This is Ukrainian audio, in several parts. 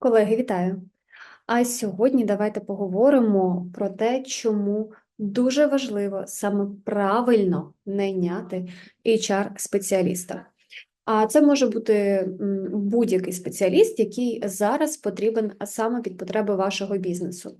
Колеги, вітаю! А сьогодні давайте поговоримо про те, чому дуже важливо саме правильно найняти HR-спеціаліста. А це може бути будь-який спеціаліст, який зараз потрібен саме під потреби вашого бізнесу.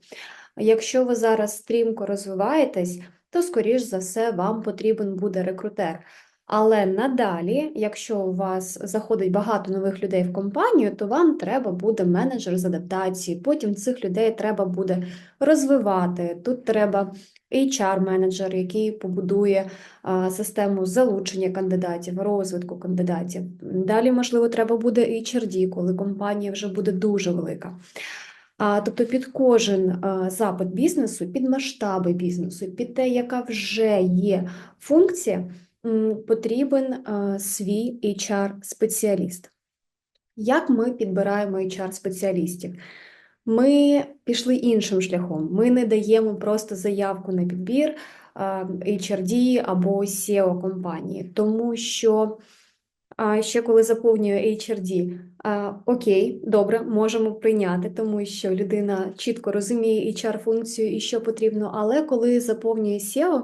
Якщо ви зараз стрімко розвиваєтесь, то, скоріш за все, вам потрібен буде рекрутер. Але надалі, якщо у вас заходить багато нових людей в компанію, то вам треба буде менеджер з адаптації. Потім цих людей треба буде розвивати. Тут треба HR-менеджер, який побудує систему залучення кандидатів, розвитку кандидатів. Далі, можливо, треба буде HRD, коли компанія вже буде дуже велика. Тобто під кожен запит бізнесу, під масштаби бізнесу, під те, яка вже є функція, потрібен свій HR-спеціаліст. Як ми підбираємо HR-спеціалістів? Ми пішли іншим шляхом. Ми не даємо просто заявку на підбір HRD або SEO компанії, тому що ще коли заповнює HRD, окей, добре, можемо прийняти, тому що людина чітко розуміє HR-функцію і що потрібно, але коли заповнює SEO,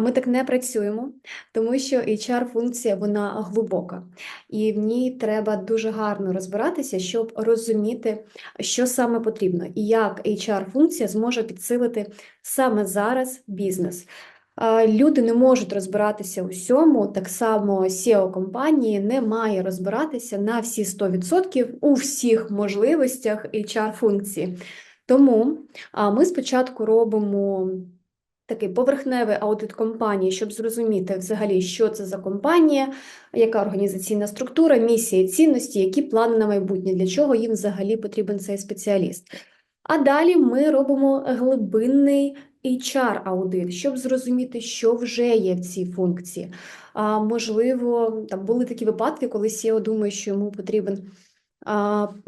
ми так не працюємо, тому що HR-функція вона глибока, і в ній треба дуже гарно розбиратися, щоб розуміти, що саме потрібно, і як HR-функція зможе підсилити саме зараз бізнес. Люди не можуть розбиратися у всьому, так само SEO компанії не має розбиратися на всі 100% у всіх можливостях HR-функції. Тому ми спочатку робимо такий поверхневий аудит компанії, щоб зрозуміти взагалі, що це за компанія, яка організаційна структура, місія, цінності, які плани на майбутнє, для чого їм взагалі потрібен цей спеціаліст. А далі ми робимо глибинний HR-аудит, щоб зрозуміти, що вже є в цій функції. А, можливо, там були такі випадки, коли SEO думає, що йому потрібен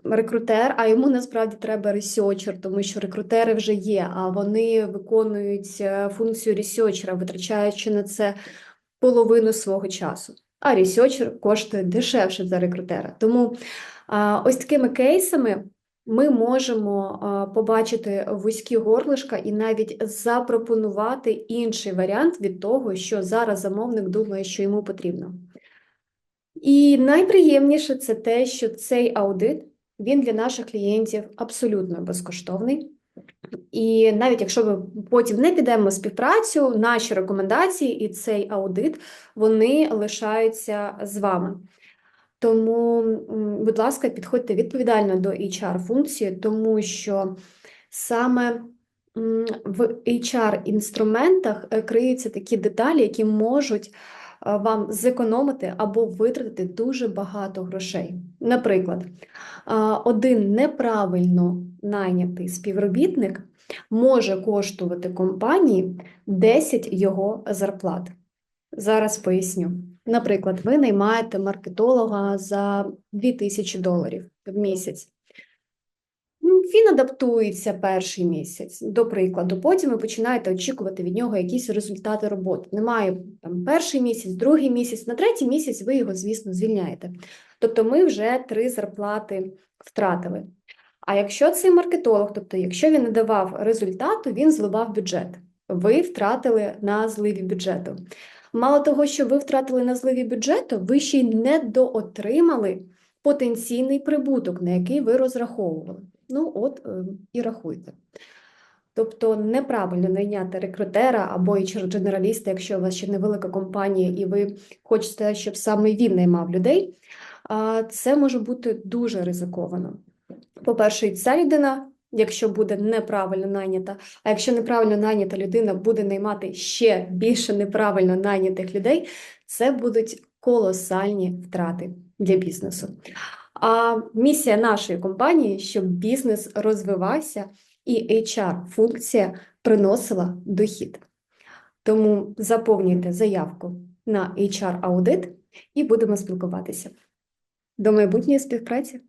рекрутер, а йому насправді треба ресерчер, тому що рекрутери вже є, а вони виконують е, функцію ресерчера, витрачаючи на це половину свого часу. А ресерчер коштує дешевше за рекрутера. Тому ось такими кейсами ми можемо побачити вузькі горлишка і навіть запропонувати інший варіант від того, що зараз замовник думає, що йому потрібно. І найприємніше це те, що цей аудит він для наших клієнтів абсолютно безкоштовний. І навіть якщо ми потім не підемо в співпрацю, наші рекомендації і цей аудит вони лишаються з вами. Тому, будь ласка, підходьте відповідально до HR-функції, тому що саме в HR-інструментах е, криються такі деталі, які можуть вам зекономити або витратити дуже багато грошей. Наприклад, один неправильно найнятий співробітник може коштувати компанії 10 його зарплат. Зараз поясню. Наприклад, ви наймаєте маркетолога за 2000 доларів в місяць. Він адаптується перший місяць, до прикладу. Потім ви починаєте очікувати від нього якісь результати роботи. Немає там перший місяць, другий місяць, на третій місяць ви його, звісно, звільняєте. Тобто ми вже три зарплати втратили. А якщо цей маркетолог, тобто, якщо він не давав результату, він зливав бюджет. Ви втратили на зливі бюджету. Мало того, що ви втратили на зливі бюджету, ви ще й не доотримали потенційний прибуток, на який ви розраховували. Ну, от е, і рахуйте. Тобто неправильно найняти рекрутера або HR-дженераліста, якщо у вас ще невелика компанія, і ви хочете, щоб саме він наймав людей, це може бути дуже ризиковано. По-перше, ця людина, якщо буде неправильно найнята, а якщо неправильно найнята людина буде наймати ще більше неправильно найнятих людей, це будуть колосальні втрати для бізнесу. А місія нашої компанії, щоб бізнес розвивався і HR-функція приносила дохід. Тому заповнюйте заявку на HR-аудит і будемо спілкуватися. До майбутньої співпраці!